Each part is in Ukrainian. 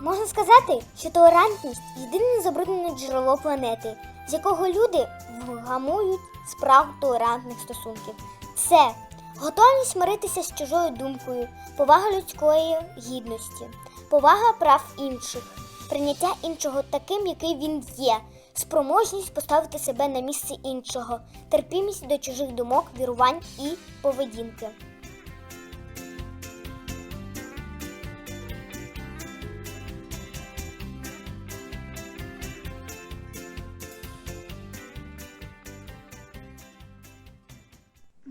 Можна сказати, що толерантність єдине забруднене джерело планети, з якого люди вгамують справ толерантних стосунків. Це готовність миритися з чужою думкою, повага людської гідності, повага прав інших, прийняття іншого таким, який він є, спроможність поставити себе на місце іншого, терпімість до чужих думок, вірувань і поведінки.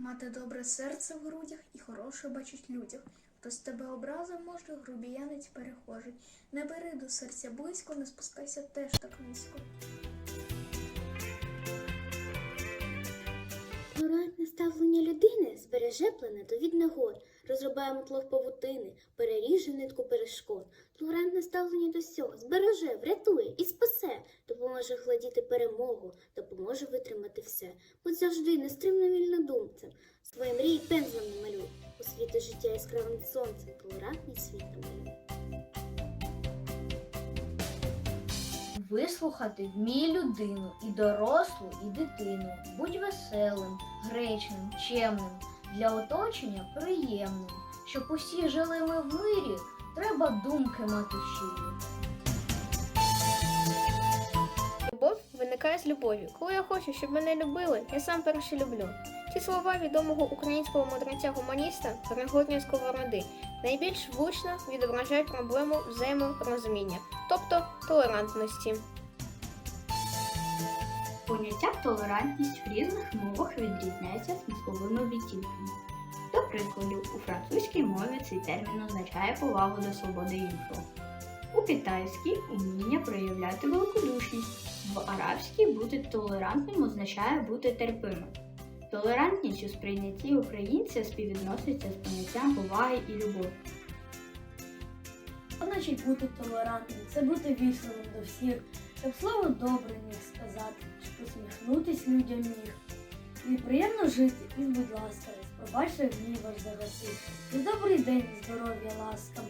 Мати добре серце в грудях і хороше бачить людях. Хтось тебе образив, може, грубіянець перехожий. Не бери до серця близько, не спускайся теж так низько. Ставлення людини збереже планету від негод, розрубає мотлох павутини, переріже нитку перешкод. Толерантне ставлення до всього збереже, врятує і спасе, допоможе гладіти перемогу, допоможе витримати все. Будь завжди нестримно вільнодумцем, свої мрії пензлем намалюй, освіти життя яскравим сонцем, толерантний світ намалюй. Вислухати вмій людину і дорослу, і дитину. Будь веселим, гречним, чемним, для оточення приємним. Щоб усі жили ми в мирі, треба думки мати щирі. Любов виникає з любові. Коли я хочу, щоб мене любили, я сам перше люблю. Ці слова відомого українського мудреця-гуманіста Григорія Сковороди найбільш влучно відображають проблему взаєморозуміння, тобто толерантності. Поняття толерантність в різних мовах відрізняється смисловими відтінками. До прикладу, у французькій мові цей термін означає повагу до свободи іншого. У китайській уміння проявляти великодушність. В арабській бути толерантним означає бути терпимим. Толерантність у сприйнятті українця співвідноситься з поняттям поваги і любові. Значить бути толерантним? Це бути вічливим до всіх, щоб слово добре міг сказати, щоб людям міг. І приємно жити, і, будь ласка, пробачте гнів ваш загасив. І добрий день, здоров'я, ласкам.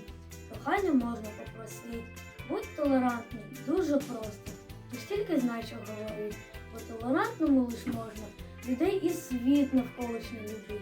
Прохання можна попросити. Будь толерантним, дуже просто. Ти ж тільки знай, що говорить, бо толерантному лиш можна людей і світ навколишній любить.